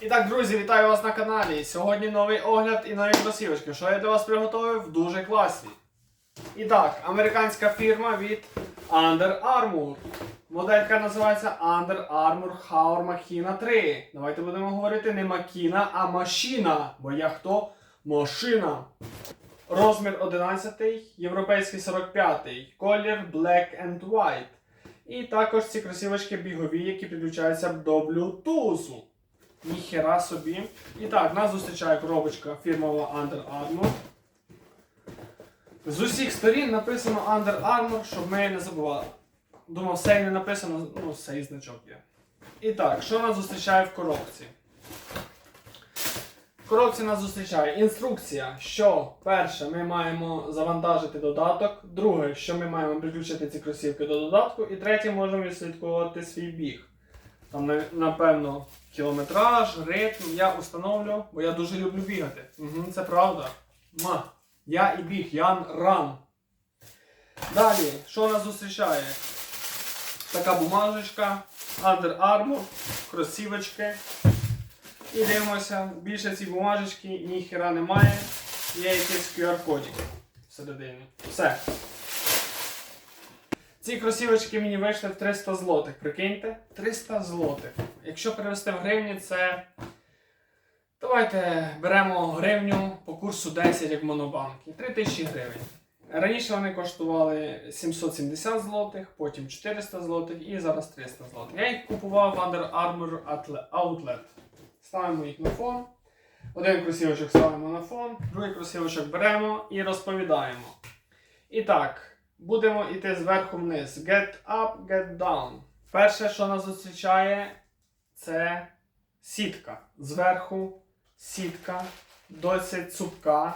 І так, друзі, вітаю вас на каналі. Сьогодні новий огляд і нові кросівочки. Що я для вас приготував? Дуже класні. І так, американська фірма від Under Armour. Моделька називається Under Armour Hour Machina 3. Давайте будемо говорити не Макіна, а машина. Бо я хто? Машина. Розмір 11, європейський 45, колір Black and White. І також ці кросівочки бігові, які підключаються до Bluetooth. Ніхера собі. І так, нас зустрічає коробочка фірмова Under Armour. З усіх сторін написано Under Armour, щоб ми не забували. Думав, все і не написано, ну, все і значок є. І так, що нас зустрічає в коробці? В коробці нас зустрічає інструкція, що перше, ми маємо завантажити додаток, друге, що ми маємо підключити ці кросівки до додатку, і третє, можемо відслідковувати свій біг. Там, напевно, кілометраж, ритм я установлю, бо я дуже люблю бігати. Угу, це правда. Ма. Я і біг, я ран. Далі, що нас зустрічає? Така бумажечка, Under Armour, кросівочки. І дивимося, більше ці бумажечки ніхера немає. Є якийсь QR-кодик всередині. Все. Ці кросівочки мені вийшли в 300 злотих. Прикиньте? 300 злотих. Якщо перевести в гривні, це. Давайте беремо гривню по курсу 10 як в монобанки. 3000 гривень. Раніше вони коштували 770 злотих, потім 400 злотих і зараз 300 злотих. Я їх купував в Under Armour Outlet. Ставимо їх на фон. Один кросівочок ставимо на фон, другий кросівочок беремо і розповідаємо. І так, будемо йти зверху вниз. Get up, get down. Перше, що нас зустрічає, це сітка. Зверху сітка, досить цупка.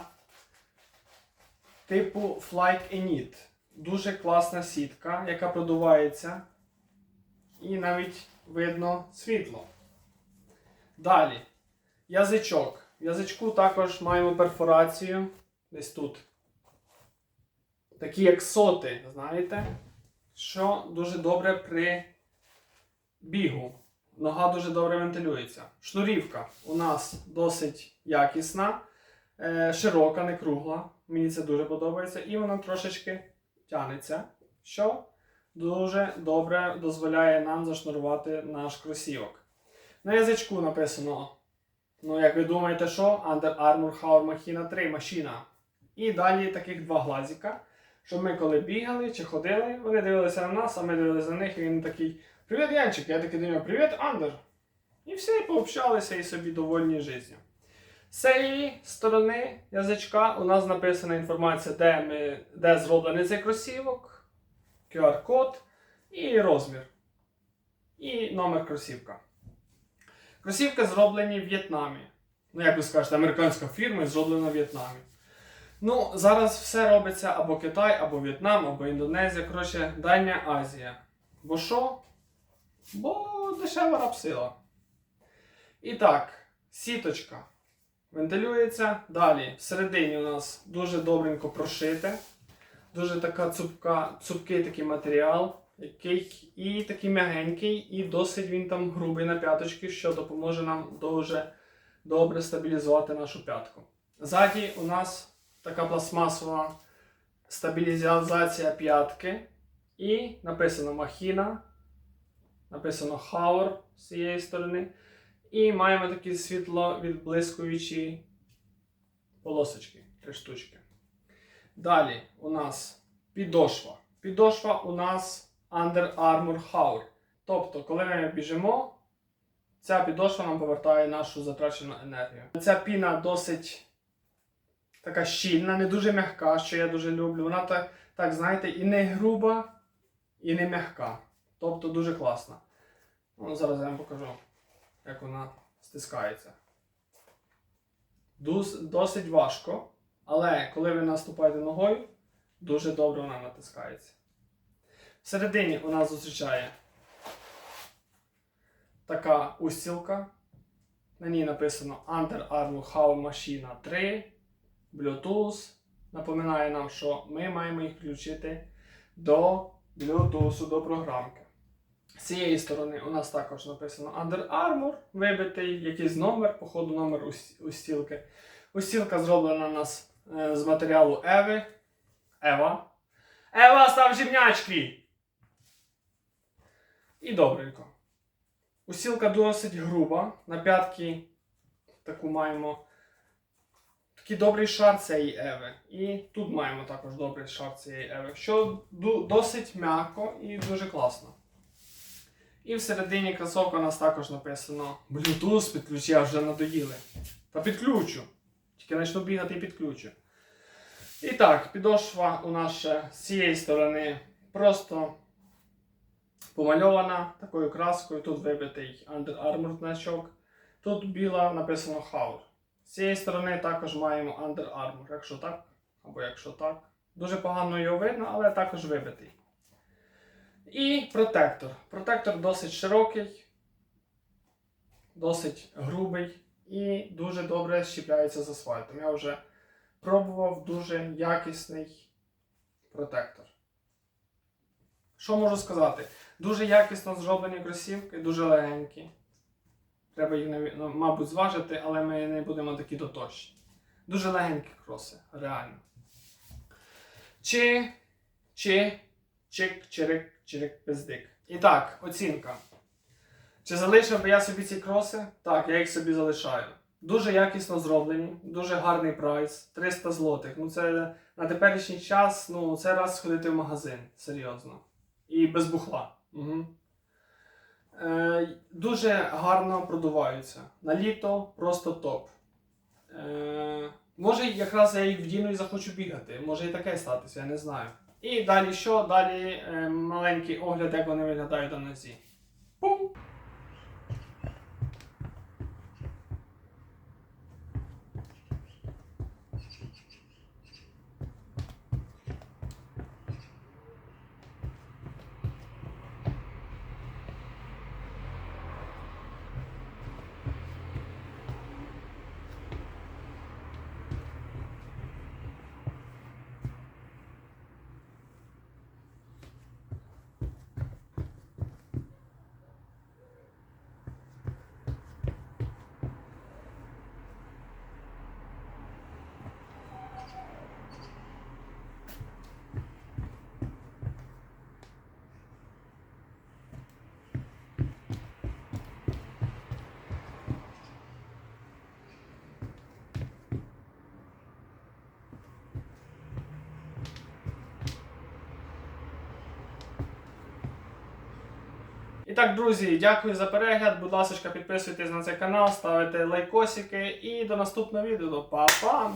Типу Flight Enit. Дуже класна сітка, яка продувається. І навіть видно світло. Далі. Язичок. В язичку також маємо перфорацію. Десь тут. Такі як соти, знаєте? Що дуже добре при бігу. Нога дуже добре вентилюється. Шнурівка у нас досить якісна, е, широка, не кругла. Мені це дуже подобається. І вона трошечки тянеться, що дуже добре дозволяє нам зашнурувати наш кросівок. На язичку написано, ну як ви думаєте, що? Under Armour Hour Machina 3 машина. І далі таких два глазіка, щоб ми коли бігали чи ходили, вони дивилися на нас, а ми дивилися на них, і він такий Привіт, Янчик! Я такий до нього, привіт, Андер! І все, і пообщалися і собі довольні життю. З цієї сторони язичка у нас написана інформація, де, ми, де зроблений цей кросівок, QR-код і розмір. І номер кросівка. Кросівки зроблені в В'єтнамі. Ну, як ви скажете, американська фірма зроблена в В'єтнамі. Ну, зараз все робиться або Китай, або В'єтнам, або Індонезія. Коротше, Дальня Азія. Бо що? Бо дешева рапсила. І так, сіточка вентилюється. Далі, всередині у нас дуже добренько прошите. Дуже така цупка, цупкий такий матеріал, який і такий м'ягенький, і досить він там грубий на п'яточки, що допоможе нам дуже добре стабілізувати нашу п'ятку. Ззаді у нас така пластмасова стабілізація п'ятки. І написано махіна, написано Хаур з цієї сторони. І маємо такі світло відблискуючі полосочки, три штучки. Далі у нас підошва. Підошва у нас Under Armour Hour. Тобто, коли ми біжимо, ця підошва нам повертає нашу затрачену енергію. Ця піна досить така щільна, не дуже м'яка, що я дуже люблю. Вона так, так знаєте, і не груба, і не м'яка. Тобто дуже класна. Ну, зараз я вам покажу, як вона стискається. Досить важко, але коли ви наступаєте ногою, дуже добре вона натискається. Всередині у нас зустрічає така устілка. На ній написано Under Armour How Machine 3, Bluetooth. Напоминає нам, що ми маємо їх включити до Bluetooth, до програмки. З цієї сторони у нас також написано Under Armour, вибитий якийсь номер, походу номер ус- устілки. Устілка зроблена у нас е, з матеріалу Еви. Ева. Ева, став жімнячки! І добренько. Устілка досить груба. На п'ятки таку маємо. Такий добрий шар цієї Еви. І тут маємо також добрий шар цієї Еви, що досить м'яко і дуже класно. І всередині кросовка у нас також написано Bluetooth підключи, а вже надоїли. Та підключу. Тільки почну бігати і підключу. І так, підошва у нас ще з цієї сторони просто помальована такою краскою. Тут вибитий Under Armour значок. Тут біла написано Hour. З цієї сторони також маємо Under Armour, якщо так, або якщо так. Дуже погано його видно, але також вибитий. І протектор. Протектор досить широкий, досить грубий і дуже добре щіпляється з асфальтом. Я вже пробував дуже якісний протектор. Що можу сказати? Дуже якісно зроблені кросівки, дуже легенькі. Треба їх, ну, мабуть, зважити, але ми не будемо такі доточні. Дуже легенькі кроси, реально. Чи, чи, чик, чирик, чирик, пиздик. І так, оцінка. Чи залишив би я собі ці кроси? Так, я їх собі залишаю. Дуже якісно зроблені, дуже гарний прайс. 300 злотих. Ну це на теперішній час, ну, це раз сходити в магазин, серйозно. І без бухла. Угу. Е, дуже гарно продуваються. На літо просто топ. Е, може, якраз я їх вдіну і захочу бігати. Може і таке статися, я не знаю. І далі що? Далі е, маленький огляд, як вони виглядають на нозі. Пум! Так, друзі, дякую за перегляд. Будь ласка, підписуйтесь на цей канал, ставите лайкосики і до наступного відео. Па-па!